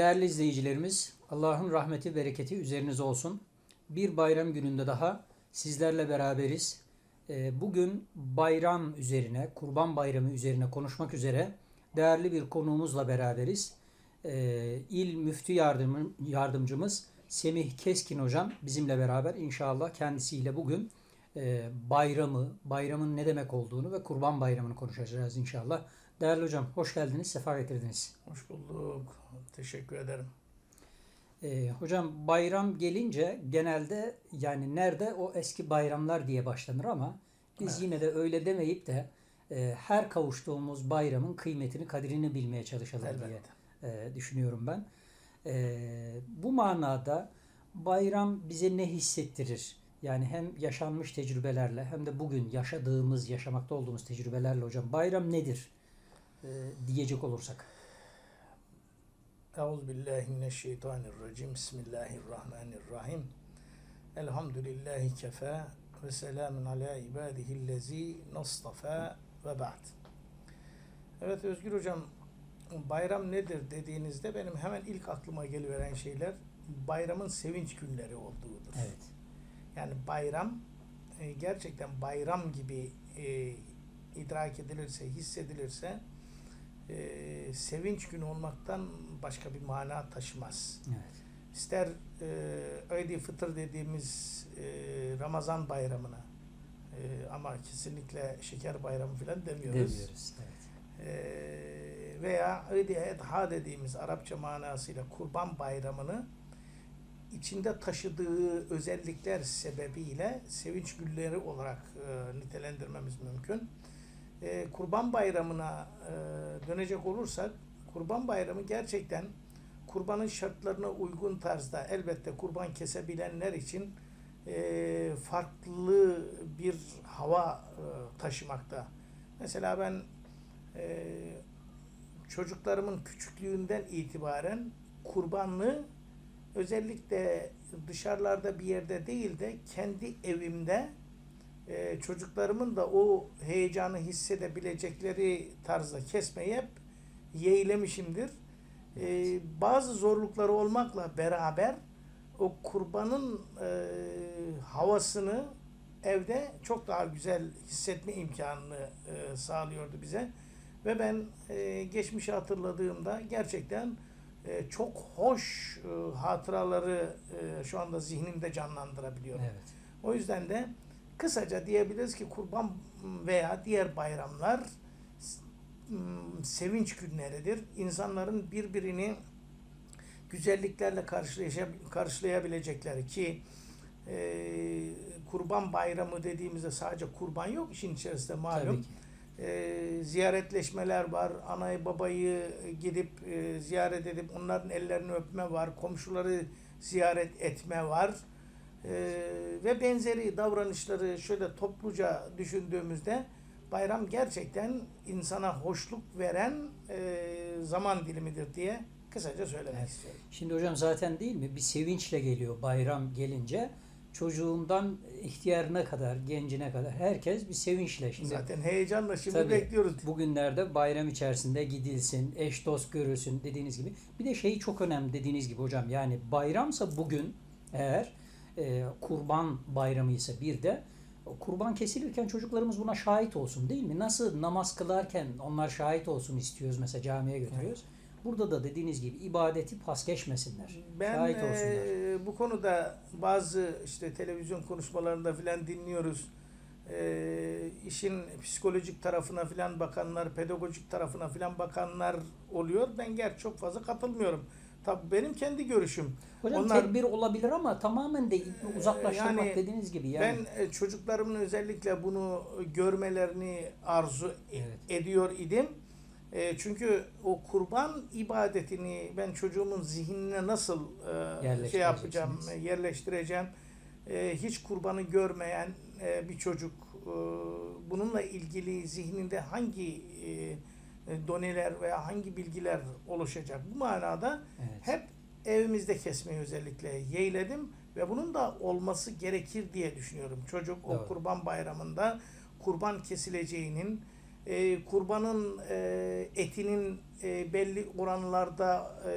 Değerli izleyicilerimiz, Allah'ın rahmeti, bereketi üzerinize olsun. Bir bayram gününde daha sizlerle beraberiz. Ee, Bugün bayram üzerine, Kurban Bayramı üzerine konuşmak üzere değerli bir konuğumuzla beraberiz. Ee, İl Müftü Yardımı, Yardımcımız Semih Keskin Hocam bizimle beraber inşallah kendisiyle bugün e, bayramı, bayramın ne demek olduğunu ve Kurban Bayramı'nı konuşacağız inşallah. Değerli hocam hoş geldiniz, sefa getirdiniz. Hoş bulduk. Teşekkür ederim. Ee, hocam bayram gelince genelde yani nerede o eski bayramlar diye başlanır ama biz Evet. yine de öyle demeyip de e, her kavuştuğumuz bayramın kıymetini, kadrini bilmeye çalışalım Elbette. diye e, düşünüyorum ben. E, bu manada bayram bize ne hissettirir? Yani hem yaşanmış tecrübelerle hem de bugün yaşadığımız, yaşamakta olduğumuz tecrübelerle hocam bayram nedir e, diyecek olursak. Euzubillahimineşşeytanirracim. Bismillahirrahmanirrahim. Elhamdülillahi kefa ve selamun ala ibadihillezi nastafa ve ba'd. Evet Özgür Hocam, bayram nedir dediğinizde benim hemen ilk aklıma geliveren şeyler bayramın sevinç günleri olduğudur. Evet. Yani bayram e, gerçekten bayram gibi e, idrak edilirse, hissedilirse e, sevinç günü olmaktan başka bir mana taşımaz. Evet. İster e, Eid-i Fıtır dediğimiz e, Ramazan bayramına e, ama kesinlikle şeker bayramı falan demiyoruz. Demiyoruz. Evet. E, veya Eid-i Edha dediğimiz Arapça manasıyla Kurban Bayramı'nı içinde taşıdığı özellikler sebebiyle sevinç gülleri olarak e, nitelendirmemiz mümkün. E, Kurban Bayramı'na e, dönecek olursak Kurban Bayramı gerçekten kurbanın şartlarına uygun tarzda elbette kurban kesebilenler için e, farklı bir hava e, taşımakta. Mesela ben e, çocuklarımın küçüklüğünden itibaren kurbanlığı özellikle dışarılarda bir yerde değil de kendi evimde e, çocuklarımın da o heyecanı hissedebilecekleri tarzda kesmeyi hep yeğlemişimdir. E, bazı zorlukları olmakla beraber o kurbanın e, havasını evde çok daha güzel hissetme imkanını e, sağlıyordu bize. Ve ben e, geçmişi hatırladığımda gerçekten e, çok hoş e, hatıraları e, şu anda zihnimde canlandırabiliyorum. Evet. O yüzden de kısaca diyebiliriz ki kurban veya diğer bayramlar s- m, sevinç günleridir. İnsanların birbirini güzelliklerle karşılayabilecekleri ki e, kurban bayramı dediğimizde sadece kurban yok işin içerisinde malum e, ziyaretleşmeler var. Anayı babayı gidip e, ziyaret edip onların ellerini öpme var. Komşuları ziyaret etme var. E, ve benzeri davranışları şöyle topluca düşündüğümüzde bayram gerçekten insana hoşluk veren e, zaman dilimidir diye kısaca söylemek Evet. istiyorum. Şimdi hocam zaten değil mi bir sevinçle geliyor bayram gelince çocuğundan ihtiyarına kadar gencine kadar herkes bir sevinçle şimdi Zaten heyecanla şimdi Tabii. bekliyoruz. bugünlerde bayram içerisinde gidilsin eş dost görülsün dediğiniz gibi bir de şey çok önemli dediğiniz gibi hocam yani bayramsa bugün eğer e, kurban bayramı ise bir de kurban kesilirken çocuklarımız buna şahit olsun değil mi? Nasıl namaz kılarken onlar şahit olsun istiyoruz mesela camiye götürüyoruz. Burada da dediğiniz gibi ibadeti pas geçmesinler. Ben şahit olsunlar. e, bu konuda bazı işte televizyon konuşmalarında filan dinliyoruz. E, işin psikolojik tarafına filan bakanlar, pedagojik tarafına filan bakanlar oluyor. Ben gerçi çok fazla katılmıyorum. Tabii benim kendi görüşüm. Hocam onlar- tedbir olabilir ama tamamen de uzaklaştırmak yani dediğiniz gibi yani. Ben e, çocuklarımın özellikle bunu görmelerini arzu e- Evet. ediyor idim. E, çünkü o kurban ibadetini ben çocuğumun zihnine nasıl e, şey yapacağım, Yerleştireceksiniz. yerleştireceğim. E, hiç kurbanı görmeyen e, bir çocuk e, bununla ilgili zihninde hangi e, e, doneler veya hangi bilgiler oluşacak? Bu manada Evet. hep evimizde kesmeyi özellikle yeğledim ve bunun da olması gerekir diye düşünüyorum. Çocuk o kurban bayramında kurban kesileceğinin e, kurbanın e, etinin e, belli oranlarda e,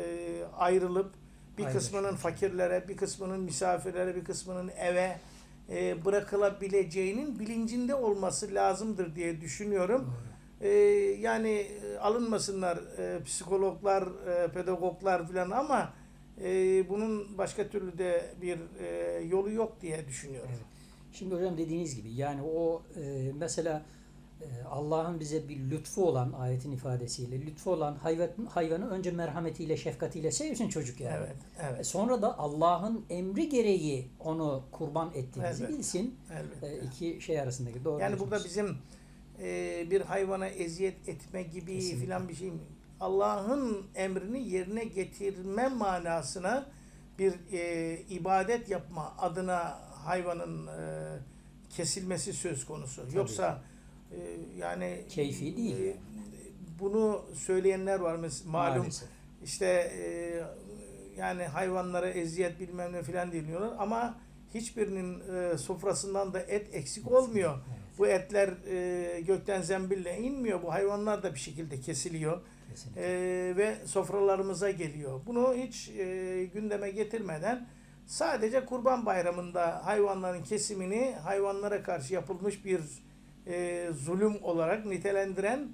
ayrılıp bir Ayrılır. kısmının fakirlere, bir kısmının misafirlere, bir kısmının eve e, bırakılabileceğinin bilincinde olması lazımdır diye düşünüyorum. Doğru. E, yani e, alınmasınlar e, psikologlar, e, pedagoglar falan ama e, bunun başka türlü de bir e, yolu yok diye düşünüyorum. Evet. Şimdi hocam dediğiniz gibi yani o e, mesela e, Allah'ın bize bir lütfu olan ayetin ifadesiyle lütfu olan hayvan, hayvanı önce merhametiyle şefkatiyle sevsin çocuk yani. Evet, E, evet, Sonra da Allah'ın emri gereği onu kurban ettiğimizi Elbette. bilsin. elbette. E, iki şey arasındaki doğru. Yani burada bizim e, bir hayvana eziyet etme gibi Kesinlikle. filan bir şey mi? Allah'ın emrini yerine getirme manasına bir e, ibadet yapma adına hayvanın e, kesilmesi söz konusu. Tabii Yoksa e, yani Keyfi değil. e, bunu söyleyenler var mesela malum Maalesef. işte e, yani hayvanlara eziyet bilmem ne filan deniyorlar ama hiçbirinin e, sofrasından da et eksik olmuyor. Evet, Bu etler e, gökten zembille inmiyor. Bu hayvanlar da bir şekilde kesiliyor kesinlikle. E, ve sofralarımıza geliyor. Bunu hiç e, gündeme getirmeden sadece Kurban Bayramı'nda hayvanların kesimini hayvanlara karşı yapılmış bir e, zulüm olarak nitelendiren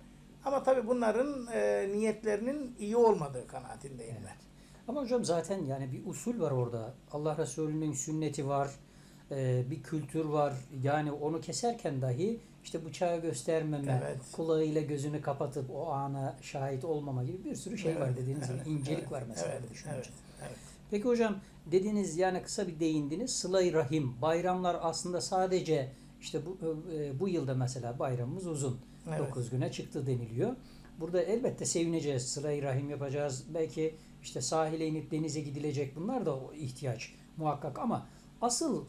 ama tabii bunların e, niyetlerinin iyi olmadığı kanaatindeyim ben. Evet. Ama hocam zaten yani bir usul var orada. Allah Resulü'nün sünneti var. E, bir kültür var. Yani onu keserken dahi işte bıçağı göstermeme, Evet. kulağıyla gözünü kapatıp o ana şahit olmama gibi bir sürü şey var Evet, dediğiniz evet, gibi. incelik evet, var mesela evet, düşününce. evet, evet. Peki hocam dediğiniz yani kısa bir değindiniz. Sıla-i Rahim. Bayramlar aslında sadece işte bu e, bu yılda mesela bayramımız uzun. Evet. 9 güne çıktı deniliyor. Burada elbette sevineceğiz. Sıla-i Rahim yapacağız. Belki işte sahile inip denize gidilecek. Bunlar da ihtiyaç muhakkak ama asıl e,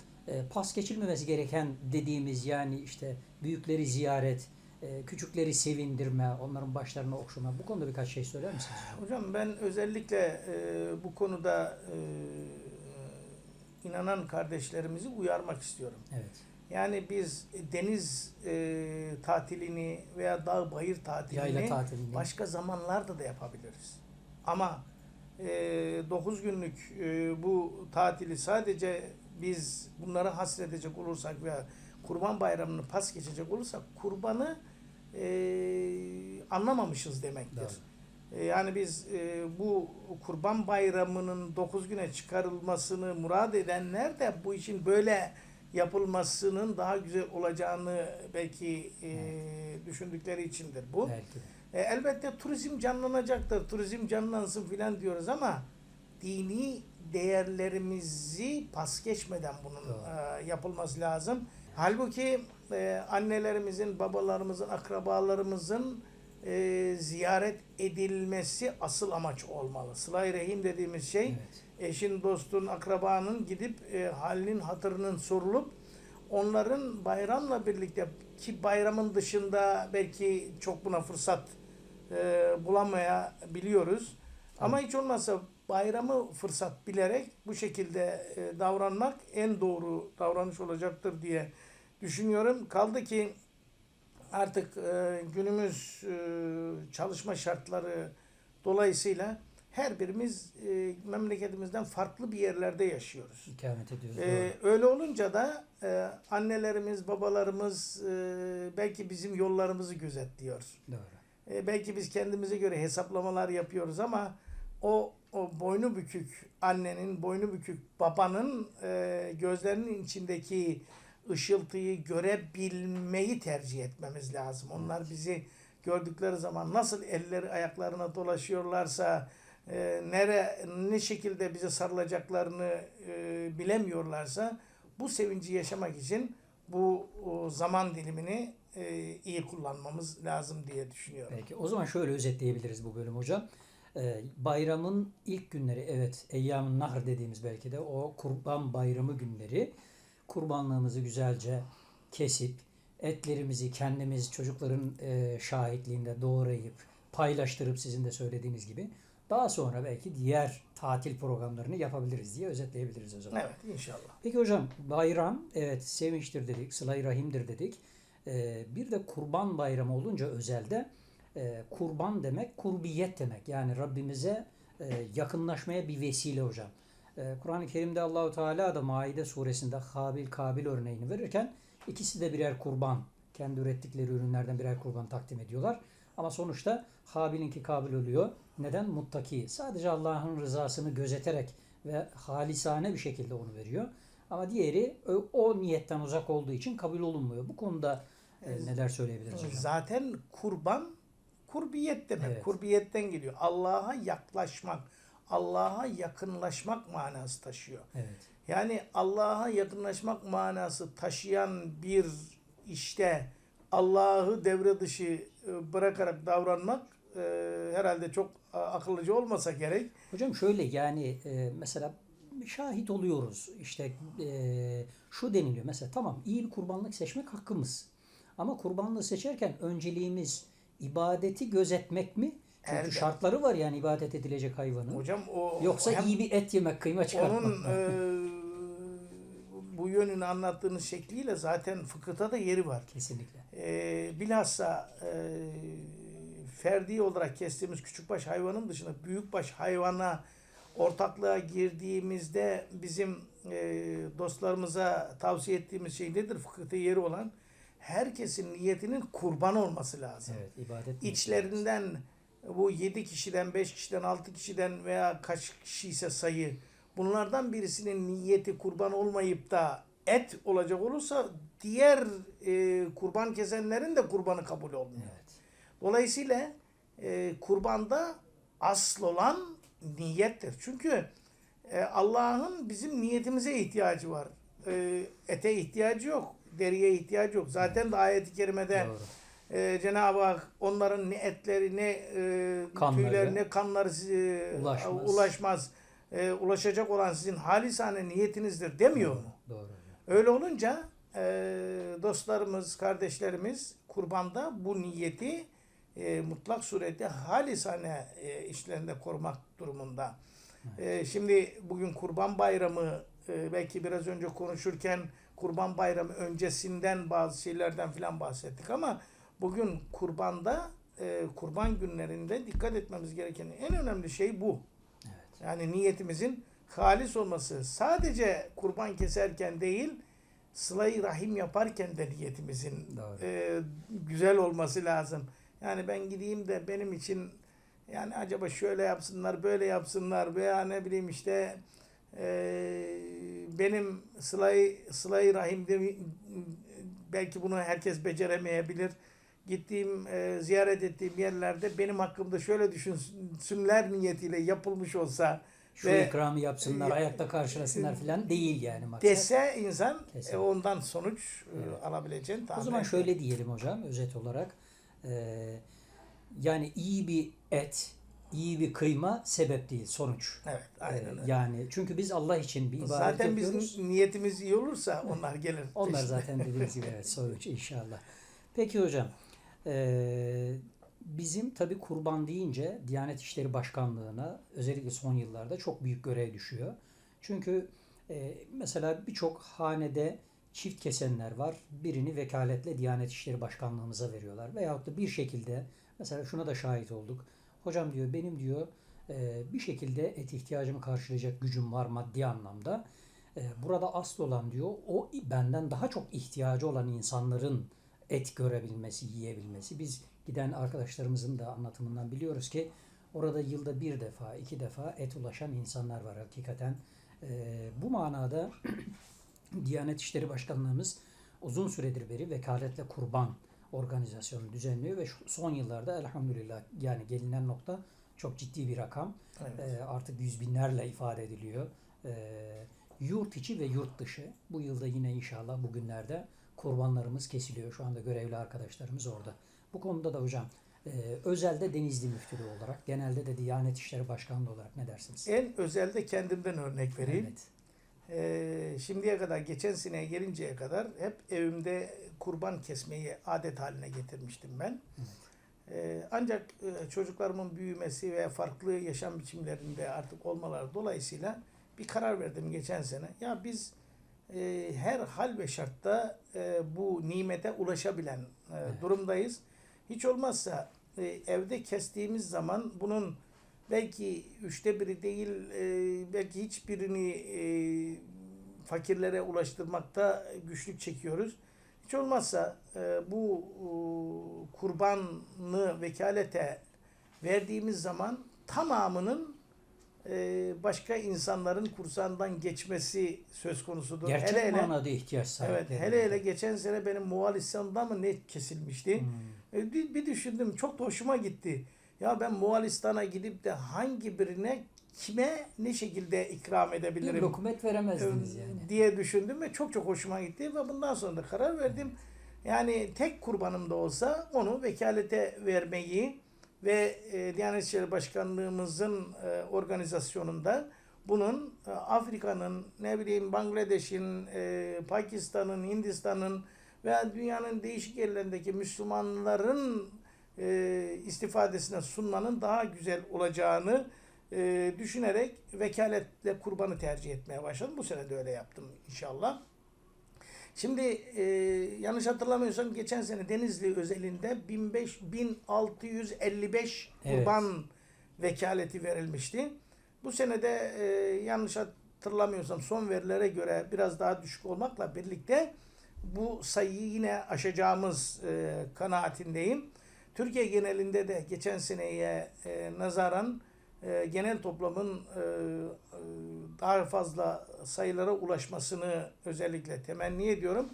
pas geçilmemesi gereken dediğimiz yani işte büyükleri ziyaret, e, küçükleri sevindirme, onların başlarına okşama. Bu konuda birkaç şey söyler misiniz? Hocam ben özellikle e, bu konuda e, inanan kardeşlerimizi uyarmak istiyorum. Evet. Yani biz deniz e, tatilini veya dağ bayır tatilini tatilini. başka zamanlarda da yapabiliriz. Ama e, 9 günlük e, bu tatili sadece biz bunlara hasredecek olursak veya Kurban Bayramı'nı pas geçecek olursak kurbanı e, anlamamışız demektir. Doğru. E, Yani biz e, bu Kurban Bayramı'nın 9 güne çıkarılmasını murad edenler de bu işin böyle yapılmasının daha güzel olacağını belki e, düşündükleri içindir bu. Belki. E, elbette turizm canlanacaktır. Turizm canlansın filan diyoruz ama dini değerlerimizi pas geçmeden bunun e, yapılması lazım. Halbuki e, annelerimizin, babalarımızın, akrabalarımızın e, ziyaret edilmesi asıl amaç olmalı. Sıla-i Rahim dediğimiz şey Evet. eşin, dostun, akrabanın gidip e, halinin, hatırının sorulup onların bayramla birlikte ki bayramın dışında belki çok buna fırsat e, bulamayabiliyoruz. Ama hiç olmazsa bayramı fırsat bilerek bu şekilde e, davranmak en doğru davranış olacaktır diye düşünüyorum. Kaldı ki artık e, günümüz e, çalışma şartları dolayısıyla her birimiz e, memleketimizden farklı bir yerlerde yaşıyoruz. İkamet ediyoruz. Ee, öyle olunca da e, annelerimiz, babalarımız e, belki bizim yollarımızı gözetliyor. Doğru. E, belki biz kendimize göre hesaplamalar yapıyoruz ama o o boynu bükük annenin, boynu bükük babanın e, gözlerinin içindeki ışıltıyı görebilmeyi tercih etmemiz lazım. Onlar bizi gördükleri zaman nasıl elleri ayaklarına dolaşıyorlarsa e, nere ne şekilde bize sarılacaklarını e, bilemiyorlarsa bu sevinci yaşamak için bu o zaman dilimini e, iyi kullanmamız lazım diye düşünüyorum. Peki o zaman şöyle özetleyebiliriz bu bölüm hocam. Ee, bayramın ilk günleri evet Eyyam-ı Nahr dediğimiz belki de o kurban bayramı günleri kurbanlığımızı güzelce kesip etlerimizi kendimiz çocukların e, şahitliğinde doğrayıp paylaştırıp sizin de söylediğiniz gibi daha sonra belki diğer tatil programlarını yapabiliriz diye özetleyebiliriz o zaman. Evet inşallah. Peki hocam bayram evet sevinçtir dedik, sıla-i rahimdir dedik. E, bir de kurban bayramı olunca özelde e, kurban demek kurbiyet demek. Yani Rabbimize e, yakınlaşmaya bir vesile hocam. E, Kur'an-ı Kerim'de Allahu Teala da Maide suresinde Habil Kabil örneğini verirken ikisi de birer kurban. Kendi ürettikleri ürünlerden birer kurban takdim ediyorlar. Ama sonuçta Habil'inki Kabil oluyor. Neden? Muttaki. Sadece Allah'ın rızasını gözeterek ve halisane bir şekilde onu veriyor. Ama diğeri o, o niyetten uzak olduğu için kabul olunmuyor. Bu konuda e, neler söyleyebiliriz hocam? Zaten kurban kurbiyet demek. Evet. Kurbiyetten geliyor. Allah'a yaklaşmak, Allah'a yakınlaşmak manası taşıyor. Evet. Yani Allah'a yakınlaşmak manası taşıyan bir işte Allah'ı devre dışı e, bırakarak davranmak e, herhalde çok a- akıllıca olmasa gerek. Hocam şöyle yani e, mesela şahit oluyoruz. İşte e, şu deniliyor mesela tamam iyi bir kurbanlık seçmek hakkımız. Ama kurbanlığı seçerken önceliğimiz ibadeti gözetmek mi? Çünkü Elbette. şartları var yani ibadet edilecek hayvanın. Hocam o Yoksa iyi bir et yemek, kıyma çıkartmak. onun e, bu yönünü anlattığınız şekliyle zaten fıkıhta da yeri var. Kesinlikle. E, bilhassa e, ferdi olarak kestiğimiz küçükbaş hayvanın dışında büyükbaş hayvana ortaklığa girdiğimizde bizim e, dostlarımıza tavsiye ettiğimiz şey nedir? Fıkıhta yeri olan herkesin niyetinin kurban olması lazım. Evet, ibadet. İçlerinden bu 7 kişiden, 5 kişiden, 6 kişiden veya kaç kişi ise sayı bunlardan birisinin niyeti kurban olmayıp da et olacak olursa diğer e, kurban kesenlerin de kurbanı kabul olmuyor. Evet. Dolayısıyla e, kurbanda asıl olan niyettir. Çünkü e, Allah'ın bizim niyetimize ihtiyacı var. E, ete ihtiyacı yok. Deriye ihtiyacı yok. Zaten de ayet-i kerimede Doğru. e, Cenab-ı Hak onların ne etleri ne e, Kanları. tüyleri ne kanları size Ulaşmaz. ulaşmaz. E, ulaşacak olan sizin halisane niyetinizdir demiyor mu? Doğru. Öyle olunca e, dostlarımız, kardeşlerimiz kurbanda bu niyeti e, mutlak surette halisane e, işlerinde korumak durumunda. E, şimdi bugün Kurban Bayramı e, belki biraz önce konuşurken Kurban Bayramı öncesinden bazı şeylerden filan bahsettik ama bugün kurbanda e, kurban günlerinde dikkat etmemiz gereken en önemli şey bu. Evet. Yani niyetimizin halis olması. Sadece kurban keserken değil, sıla-i rahim yaparken de niyetimizin Doğru. e, güzel olması lazım. Yani ben gideyim de benim için yani acaba şöyle yapsınlar, böyle yapsınlar veya ne bileyim işte benim sıla-i sıla rahim de, belki bunu herkes beceremeyebilir. Gittiğim, e, ziyaret ettiğim yerlerde benim hakkımda şöyle düşünsünler niyetiyle yapılmış olsa Şu Ve- ikramı yapsınlar, ayakta karşılasınlar falan değil yani maksat. dese insan e, ondan sonuç e, Evet. alabileceğini tahmin O zaman şöyle diyelim hocam özet olarak. Ee, yani iyi bir et, iyi bir kıyma sebep değil sonuç. Evet, aynen Ee, öyle. yani çünkü biz Allah için bir ibadet Zaten yapıyoruz. bizim niyetimiz iyi olursa onlar gelir. Onlar peşine. zaten dediğiniz gibi evet, sonuç inşallah. Peki hocam, eee, bizim tabi kurban deyince Diyanet İşleri Başkanlığı'na özellikle son yıllarda çok büyük görev düşüyor. Çünkü eee, mesela birçok hanede çift kesenler var. Birini vekaletle Diyanet İşleri Başkanlığımıza veriyorlar. Veyahut da bir şekilde mesela şuna da şahit olduk. Hocam diyor benim diyor eee, bir şekilde et ihtiyacımı karşılayacak gücüm var maddi anlamda. E, Burada asıl olan diyor o benden daha çok ihtiyacı olan insanların et görebilmesi, yiyebilmesi. Biz giden arkadaşlarımızın da anlatımından biliyoruz ki orada yılda bir defa, iki defa et ulaşan insanlar var hakikaten. E, bu manada Diyanet İşleri Başkanlığımız uzun süredir beri vekaletle kurban organizasyonu düzenliyor ve son yıllarda elhamdülillah yani gelinen nokta çok ciddi bir rakam. Evet. E, artık yüz binlerle ifade ediliyor. E, yurt içi ve yurt dışı. Bu yılda yine inşallah bugünlerde kurbanlarımız kesiliyor. Şu anda görevli arkadaşlarımız orada. Bu konuda da hocam e, özelde Denizli Müftülüğü olarak, genelde de Diyanet İşleri Başkanlığı olarak ne dersiniz? En özelde kendimden örnek vereyim. Evet. Ee, şimdiye kadar, geçen seneye gelinceye kadar hep evimde kurban kesmeyi adet haline getirmiştim ben. Ee, ancak e, çocuklarımın büyümesi ve farklı yaşam biçimlerinde artık olmaları dolayısıyla bir karar verdim geçen sene. Ya biz e, her hal ve şartta e, bu nimete ulaşabilen e, durumdayız. Hiç olmazsa e, evde kestiğimiz zaman bunun belki üçte biri değil e, belki hiçbirini e, fakirlere ulaştırmakta güçlük çekiyoruz. Hiç olmazsa e, bu e, kurbanı vekalete verdiğimiz zaman tamamının e, başka insanların kursağından geçmesi söz konusudur. Gerçek hele hele, manada ihtiyaç sahibi. evet, hele hele geçen sene benim Moğolistan'da mı ne kesilmişti? Hmm. E, Bir, bir düşündüm çok da hoşuma gitti. Ya ben Moğolistan'a gidip de hangi birine kime ne şekilde ikram Bir edebilirim? lokumet veremezdiniz yani. diye düşündüm ve çok çok hoşuma gitti ve bundan sonra da karar verdim. Yani tek kurbanım da olsa onu vekalete vermeyi ve e, Diyanet İşleri Başkanlığımızın e, organizasyonunda bunun e, Afrika'nın, ne bileyim Bangladeş'in, e, Pakistan'ın, Hindistan'ın veya dünyanın değişik yerlerindeki Müslümanların e, istifadesine sunmanın daha güzel olacağını e, düşünerek vekaletle kurbanı tercih etmeye başladım. Bu sene de öyle yaptım inşallah. Şimdi e, yanlış hatırlamıyorsam geçen sene Denizli özelinde 15 1655 Evet. kurban vekaleti verilmişti. Bu sene de e, yanlış hatırlamıyorsam son verilere göre biraz daha düşük olmakla birlikte bu sayıyı yine aşacağımız e, kanaatindeyim. Türkiye genelinde de geçen seneye e, nazaran e, genel toplamın e, e, daha fazla sayılara ulaşmasını özellikle temenni ediyorum.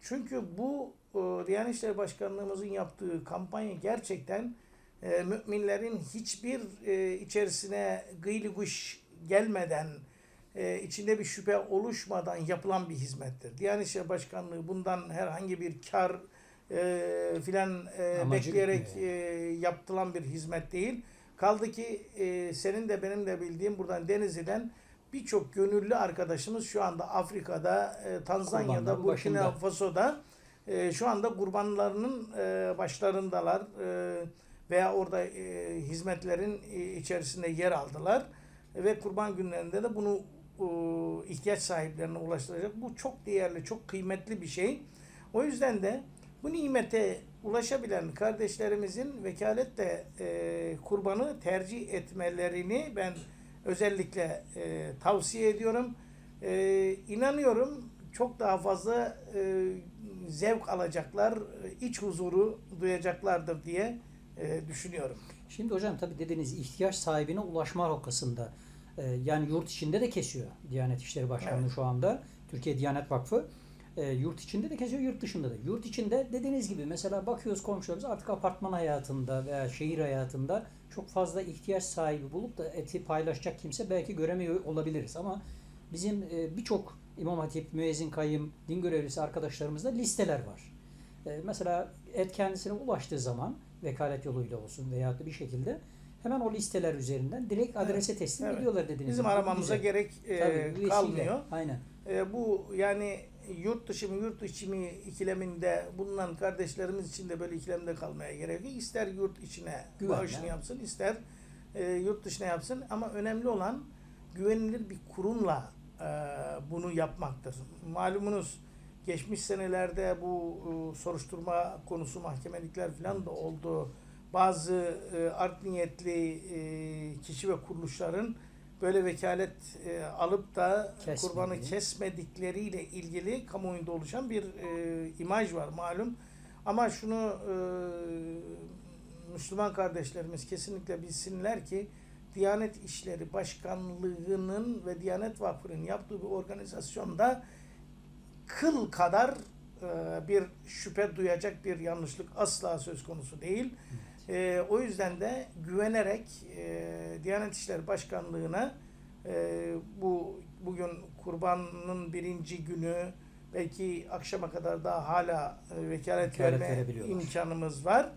Çünkü bu e, Diyanet İşleri Başkanlığımızın yaptığı kampanya gerçekten e, müminlerin hiçbir e, içerisine gıylı guş gelmeden, e, içinde bir şüphe oluşmadan yapılan bir hizmettir. Diyanet İşleri Başkanlığı bundan herhangi bir kar e, filan e, Amacı bekleyerek e, yapılan bir hizmet değil. Kaldı ki e, senin de benim de bildiğim buradan Denizli'den birçok gönüllü arkadaşımız şu anda Afrika'da, e, Tanzanya'da, Burkina. Faso'da e, şu anda kurbanlarının e, başlarındalar e, veya orada e, hizmetlerin e, içerisinde yer aldılar ve kurban günlerinde de bunu e, ihtiyaç sahiplerine ulaştıracak. Bu çok değerli, çok kıymetli bir şey. O yüzden de bu nimete ulaşabilen kardeşlerimizin vekaletle e, kurbanı tercih etmelerini ben özellikle e, tavsiye ediyorum. E, inanıyorum çok daha fazla e, zevk alacaklar, iç huzuru duyacaklardır diye e, düşünüyorum. Şimdi hocam tabii dediğiniz ihtiyaç sahibine ulaşma noktasında e, yani yurt içinde de kesiyor Diyanet İşleri Başkanlığı Evet. şu anda. Türkiye Diyanet Vakfı e, yurt içinde de kesiyor, yurt dışında da. Yurt içinde dediğiniz gibi mesela bakıyoruz komşularımız artık apartman hayatında veya şehir hayatında çok fazla ihtiyaç sahibi bulup da eti paylaşacak kimse belki göremiyor olabiliriz ama bizim e, birçok İmam Hatip, müezzin kayyım, din görevlisi arkadaşlarımızda listeler var. E, mesela et kendisine ulaştığı zaman vekalet yoluyla olsun veya da bir şekilde hemen o listeler üzerinden direkt adrese teslim Evet. ediyorlar dediğiniz Bizim gibi. Aramamıza güzel. gerek e, Tabii, kalmıyor. Aynen. E, bu yani yurt dışı mı yurt içi mi ikileminde bulunan kardeşlerimiz için de böyle ikilemde kalmaya gerek yok. İster yurt içine Güvenle. bağışını yapsın, ister e, yurt dışına yapsın. Ama önemli olan güvenilir bir kurumla e, bunu yapmaktır. Malumunuz geçmiş senelerde bu e, soruşturma konusu mahkemelikler falan da oldu. Bazı e, art niyetli e, kişi ve kuruluşların böyle vekalet e, alıp da Kesmediği. kurbanı kesmedikleriyle ilgili kamuoyunda oluşan bir e, imaj var malum. Ama şunu e, Müslüman kardeşlerimiz kesinlikle bilsinler ki Diyanet İşleri Başkanlığı'nın ve Diyanet Vakfı'nın yaptığı bir organizasyonda kıl kadar e, bir şüphe duyacak bir yanlışlık asla söz konusu değil. E, o yüzden de güvenerek e, Diyanet İşleri Başkanlığı'na e, bu bugün kurbanın birinci günü belki akşama kadar daha hala e, vekalet, Vekalet verme imkanımız var.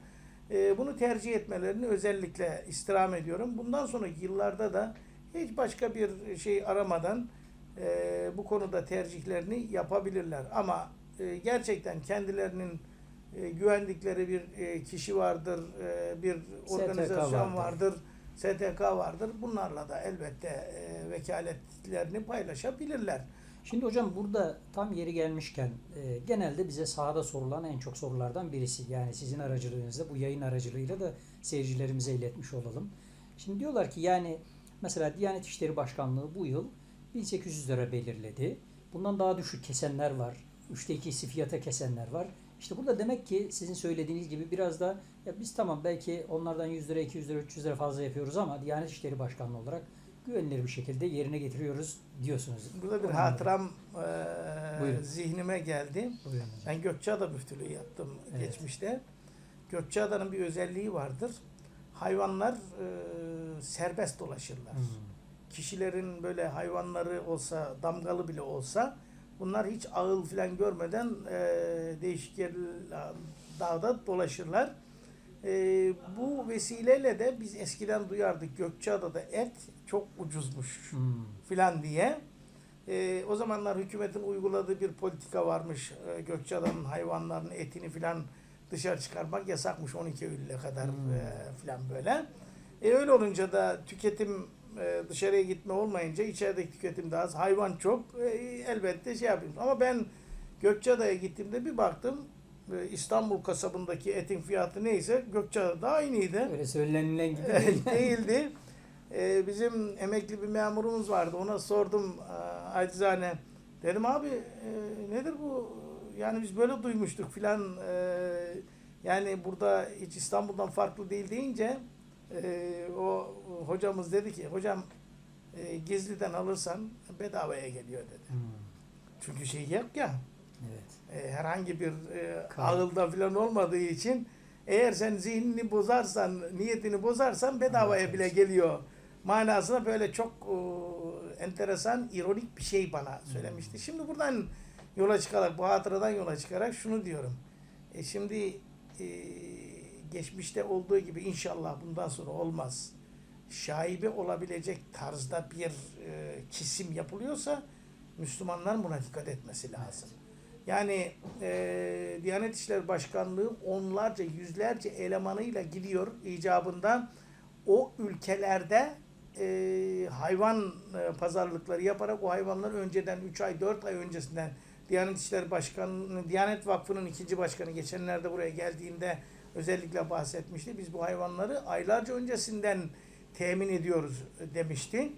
E, bunu tercih etmelerini özellikle istirham ediyorum. Bundan sonraki yıllarda da hiç başka bir şey aramadan e, bu konuda tercihlerini yapabilirler. Ama e, gerçekten kendilerinin e, güvendikleri bir e, kişi vardır, e, bir organizasyon vardır. vardır, STK vardır. Bunlarla da elbette e, vekaletlerini paylaşabilirler. Şimdi hocam burada tam yeri gelmişken e, genelde bize sahada sorulan en çok sorulardan birisi. Yani sizin aracılığınızla bu yayın aracılığıyla da seyircilerimize iletmiş olalım. Şimdi diyorlar ki yani mesela Diyanet İşleri Başkanlığı bu yıl 1800 lira belirledi. Bundan daha düşük kesenler var. Üçte ikisi fiyata kesenler var. İşte burada demek ki sizin söylediğiniz gibi biraz da ya biz tamam belki onlardan 100 lira, 200 lira, 300 lira fazla yapıyoruz ama Diyanet İşleri Başkanlığı olarak güvenilir bir şekilde yerine getiriyoruz diyorsunuz. Burada bir hatıram e, Buyurun. zihnime geldi. Buyurun hocam. Ben Gökçeada müftülüğü yaptım Evet. geçmişte. Gökçeada'nın bir özelliği vardır. Hayvanlar e, serbest dolaşırlar. Hmm. Kişilerin böyle hayvanları olsa, damgalı bile olsa bunlar hiç ağıl falan görmeden e, değişik yer dağda dolaşırlar. E, bu vesileyle de biz eskiden duyardık Gökçeada'da et çok ucuzmuş Hmm. filan diye. E, o zamanlar hükümetin uyguladığı bir politika varmış. E, Gökçeada'nın hayvanlarının etini filan dışarı çıkarmak yasakmış 12 Eylül'e kadar Hmm. e, filan böyle. E, öyle olunca da tüketim e, dışarıya gitme olmayınca içerideki tüketim daha az. Hayvan çok. E, elbette şey yapıyoruz. Ama ben Gökçeada'ya gittiğimde bir baktım e, İstanbul kasabındaki etin fiyatı neyse Gökçeada'da aynıydı. Öyle söylenilen gibi değil. değildi. Bizim emekli bir memurumuz vardı. Ona sordum e, acizane. Dedim abi e, nedir bu? Yani biz böyle duymuştuk filan. E, yani burada hiç İstanbul'dan farklı değil deyince e, o hocamız dedi ki hocam e, gizliden alırsan bedavaya geliyor dedi. Hmm. Çünkü şey yok ya Evet. e, herhangi bir e, Kal- ağılda falan olmadığı için eğer sen zihnini bozarsan, niyetini bozarsan bedavaya Evet, bile geliyor. Manasına böyle çok e, enteresan, ironik bir şey bana söylemişti. Şimdi buradan yola çıkarak, bu hatıradan yola çıkarak şunu diyorum. E şimdi e, geçmişte olduğu gibi inşallah bundan sonra olmaz. Şaibe olabilecek tarzda bir e, kesim yapılıyorsa Müslümanların buna dikkat etmesi lazım. Yani e, Diyanet İşleri Başkanlığı onlarca, yüzlerce elemanıyla gidiyor icabında o ülkelerde e, hayvan e, pazarlıkları yaparak o hayvanları önceden 3 ay 4 ay öncesinden Diyanet İşleri Başkanlığı, Diyanet Vakfı'nın ikinci başkanı geçenlerde buraya geldiğinde özellikle bahsetmişti. Biz bu hayvanları aylarca öncesinden temin ediyoruz e, demişti.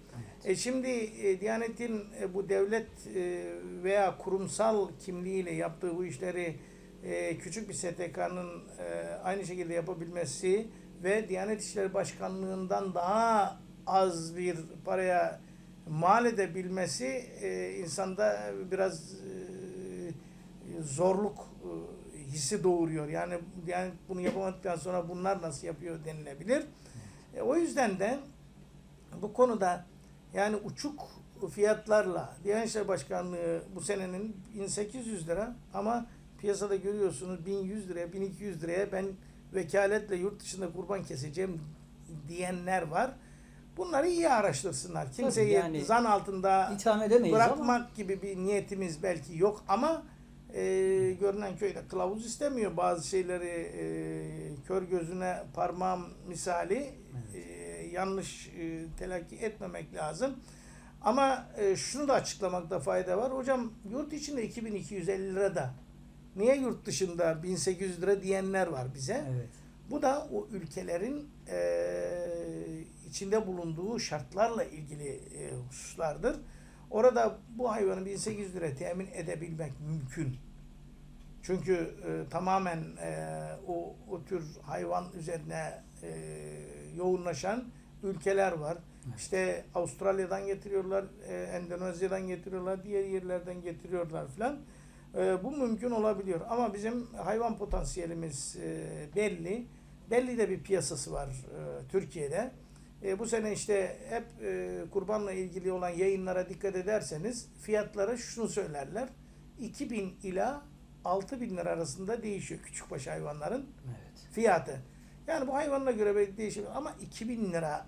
E şimdi e, Diyanet'in e, bu devlet e, veya kurumsal kimliğiyle yaptığı bu işleri e, küçük bir STK'nın e, aynı şekilde yapabilmesi ve Diyanet İşleri Başkanlığı'ndan daha az bir paraya mal edebilmesi e, insanda biraz e, zorluk e, hissi doğuruyor. Yani Diyanet bunu yapamadıktan sonra bunlar nasıl yapıyor denilebilir. E, o yüzden de bu konuda yani uçuk fiyatlarla Diyanet İşleri Başkanlığı bu senenin 1800 lira ama piyasada görüyorsunuz 1100 liraya 1200 liraya ben vekaletle yurt dışında kurban keseceğim diyenler var. Bunları iyi araştırsınlar. Kimseyi yani zan altında bırakmak ama gibi bir niyetimiz belki yok ama e, görünen köyde kılavuz istemiyor bazı şeyleri e, kör gözüne parmağım misali e, yanlış e, telakki etmemek lazım. Ama e, şunu da açıklamakta fayda var. Hocam yurt içinde 2250 lira da niye yurt dışında 1800 lira diyenler var bize. evet. Bu da o ülkelerin e, içinde bulunduğu şartlarla ilgili e, hususlardır. Orada bu hayvanı 1800 lira temin edebilmek mümkün. Çünkü e, tamamen e, o, o tür hayvan üzerine e, yoğunlaşan ülkeler var. İşte Avustralya'dan getiriyorlar, e, Endonezya'dan getiriyorlar, diğer yerlerden getiriyorlar filan. E, bu mümkün olabiliyor. Ama bizim hayvan potansiyelimiz e, belli. Belli de bir piyasası var e, Türkiye'de. E, bu sene işte hep e, kurbanla ilgili olan yayınlara dikkat ederseniz fiyatları şunu söylerler. 2000 ila 6000 lira arasında değişiyor küçükbaş hayvanların Evet. fiyatı. Yani bu hayvanına göre değişir ama 2000 lira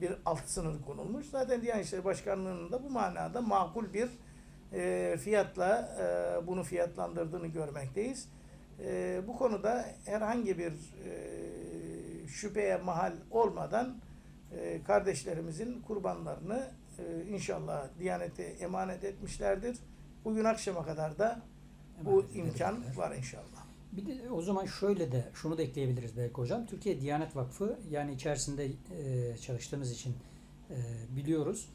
bir alt sınır konulmuş. Zaten Diyanet İşleri Başkanlığı'nın da bu manada makul bir e, fiyatla e, bunu fiyatlandırdığını görmekteyiz. E, bu konuda herhangi bir e, şüpheye mahal olmadan e, kardeşlerimizin kurbanlarını e, inşallah Diyanet'e emanet etmişlerdir. Bugün akşama kadar da bu Emanet imkan edecekler. var inşallah. Bir de o zaman şöyle de şunu da ekleyebiliriz belki hocam. Türkiye Diyanet Vakfı yani içerisinde e, çalıştığımız için e, biliyoruz.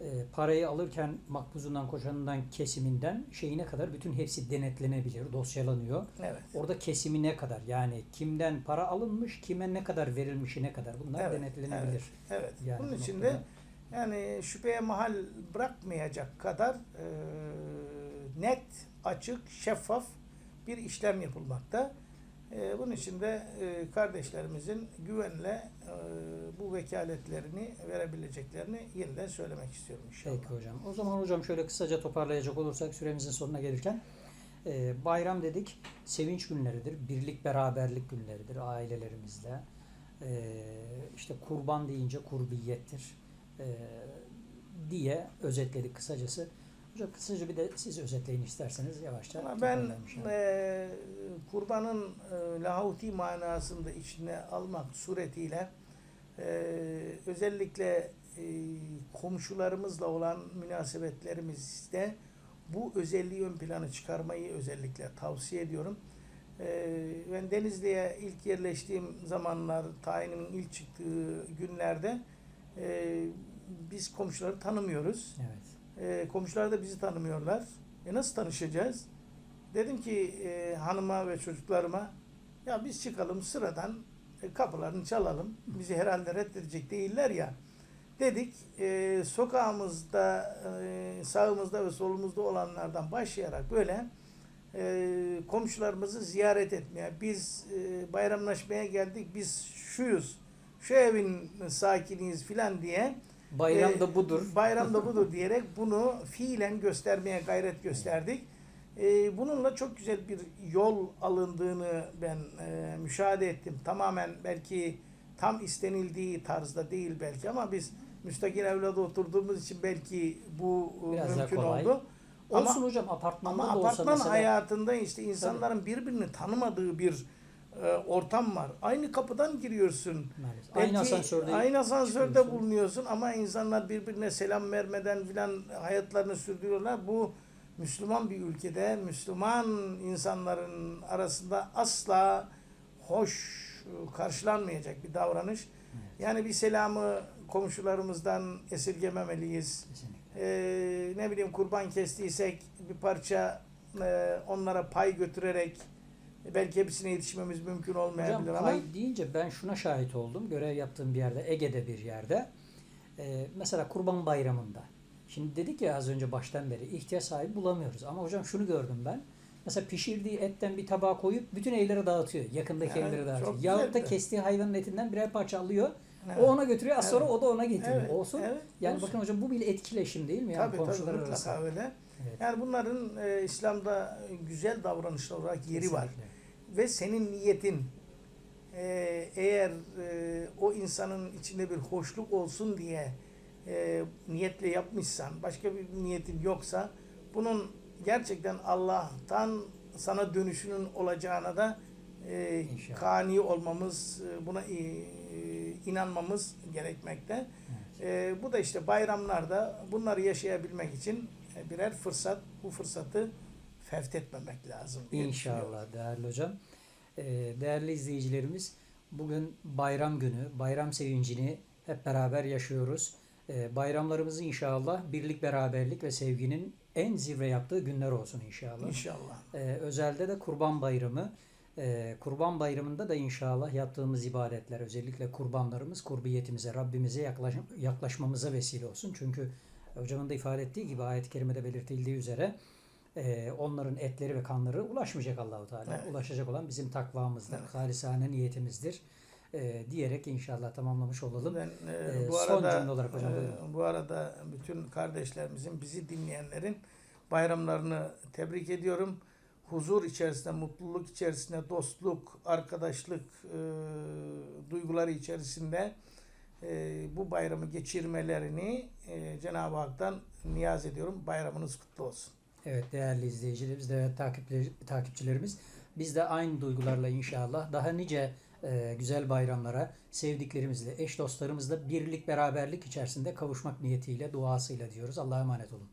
E, parayı alırken makbuzundan, koşanından, kesiminden şeyine kadar bütün hepsi denetlenebilir, dosyalanıyor. Evet. Orada kesimi ne kadar yani kimden para alınmış, kime ne kadar verilmişi ne kadar bunlar Evet, denetlenebilir. Evet. Yani Bunun bu için de yani şüpheye mahal bırakmayacak kadar e, net, açık, şeffaf bir işlem yapılmakta. E, bunun için de e, kardeşlerimizin güvenle e, bu vekaletlerini verebileceklerini yeniden söylemek istiyorum inşallah. Peki hocam. O zaman hocam şöyle kısaca toparlayacak olursak süremizin sonuna gelirken bayram dedik sevinç günleridir, birlik beraberlik günleridir ailelerimizle. E, işte kurban deyince kurbiyettir diye özetledik kısacası. Hocam kısaca bir de siz özetleyin isterseniz yavaşça. Ama ben e, kurbanın e, lahuti manasında içine almak suretiyle e, özellikle e, komşularımızla olan münasebetlerimizde bu özelliği ön plana çıkarmayı özellikle tavsiye ediyorum. E, ben Denizli'ye ilk yerleştiğim zamanlar, tayinimin ilk çıktığı günlerde e, biz komşuları tanımıyoruz. Evet. E, komşular da bizi tanımıyorlar. E nasıl tanışacağız? Dedim ki e, hanıma ve çocuklarıma ya biz çıkalım sıradan e, kapılarını çalalım. Bizi herhalde reddedecek değiller ya. Dedik e, sokağımızda e, sağımızda ve solumuzda olanlardan başlayarak böyle e, komşularımızı ziyaret etmeye biz e, bayramlaşmaya geldik biz şuyuz şu evin sakiniyiz filan diye Bayram e, da budur. Bayram da budur diyerek bunu fiilen göstermeye gayret gösterdik. E, bununla çok güzel bir yol alındığını ben e, müşahede ettim. Tamamen belki tam istenildiği tarzda değil belki ama biz müstakil evlada oturduğumuz için belki bu e, Biraz mümkün oldu. Olsun Ama- hocam apartmanda Ama da olsa apartman mesela. hayatında işte insanların birbirini tanımadığı bir e, ortam var. Aynı kapıdan giriyorsun. Maalesef. Belki Aynı asansörde aynı asansörde çıkıyorsun. bulunuyorsun ama insanlar birbirine selam vermeden filan hayatlarını sürdürüyorlar. Bu Müslüman bir ülkede Müslüman insanların arasında asla hoş e, karşılanmayacak bir davranış. Yani bir selamı komşularımızdan esirgememeliyiz. Kesinlikle. Ee, ne bileyim kurban kestiysek bir parça e, onlara pay götürerek belki hepsine yetişmemiz mümkün olmayabilir Hocam ama pay deyince ben şuna şahit oldum. Görev yaptığım bir yerde, Ege'de bir yerde. Ee, mesela Kurban Bayramı'nda. Şimdi dedik ya az önce baştan beri ihtiyaç sahibi bulamıyoruz. Ama hocam şunu gördüm ben. Mesela pişirdiği etten bir tabağa koyup bütün evlere dağıtıyor. Yakındaki Evet, evlere dağıtıyor. Yahut da kestiği hayvanın etinden birer parça alıyor. Evet. O ona götürüyor. Az sonra Evet. o da ona getiriyor. Evet, Olsun. evet, Yani olsun. bakın hocam bu bir etkileşim değil mi? Yani tabii tabii komşular mutlaka arası. öyle. Evet. Yani bunların e, İslam'da güzel davranışlar olarak yeri var. Ve senin niyetin e, eğer e, o insanın içinde bir hoşluk olsun diye e, niyetle yapmışsan, başka bir niyetin yoksa bunun gerçekten Allah'tan sana dönüşünün olacağına da e, İnşallah. kani olmamız, e, buna e, inanmamız gerekmekte. E, bu da işte bayramlarda bunları yaşayabilmek için birer fırsat. Bu fırsatı fevt etmemek lazım. İnşallah değerli hocam. Ee, değerli izleyicilerimiz bugün bayram günü, bayram sevincini hep beraber yaşıyoruz. Ee, bayramlarımızı inşallah birlik, beraberlik ve sevginin en zirve yaptığı günler olsun inşallah. İnşallah. Ee, özelde de Kurban Bayramı. Kurban Bayramı'nda da inşallah yaptığımız ibadetler, özellikle kurbanlarımız kurbiyetimize, Rabbimize yaklaş, yaklaşmamıza vesile olsun. Çünkü hocamın da ifade ettiği gibi ayet-i kerimede belirtildiği üzere e, onların etleri ve kanları ulaşmayacak Allahu Teala. Evet. Ulaşacak olan bizim takvamızdır, Evet. halisane niyetimizdir. e, diyerek inşallah tamamlamış olalım. Ben e, Ee, bu son arada cümle olarak hocam, e, bu arada bütün kardeşlerimizin bizi dinleyenlerin bayramlarını tebrik ediyorum. Huzur içerisinde, mutluluk içerisinde, dostluk, arkadaşlık e, duyguları içerisinde e, bu bayramı geçirmelerini e, Cenab-ı Hak'tan niyaz ediyorum. Bayramınız kutlu olsun. Evet değerli izleyicilerimiz takipçiler- takipçilerimiz biz de aynı duygularla inşallah daha nice e, güzel bayramlara sevdiklerimizle, eş dostlarımızla birlik beraberlik içerisinde kavuşmak niyetiyle, duasıyla diyoruz. Allah'a emanet olun.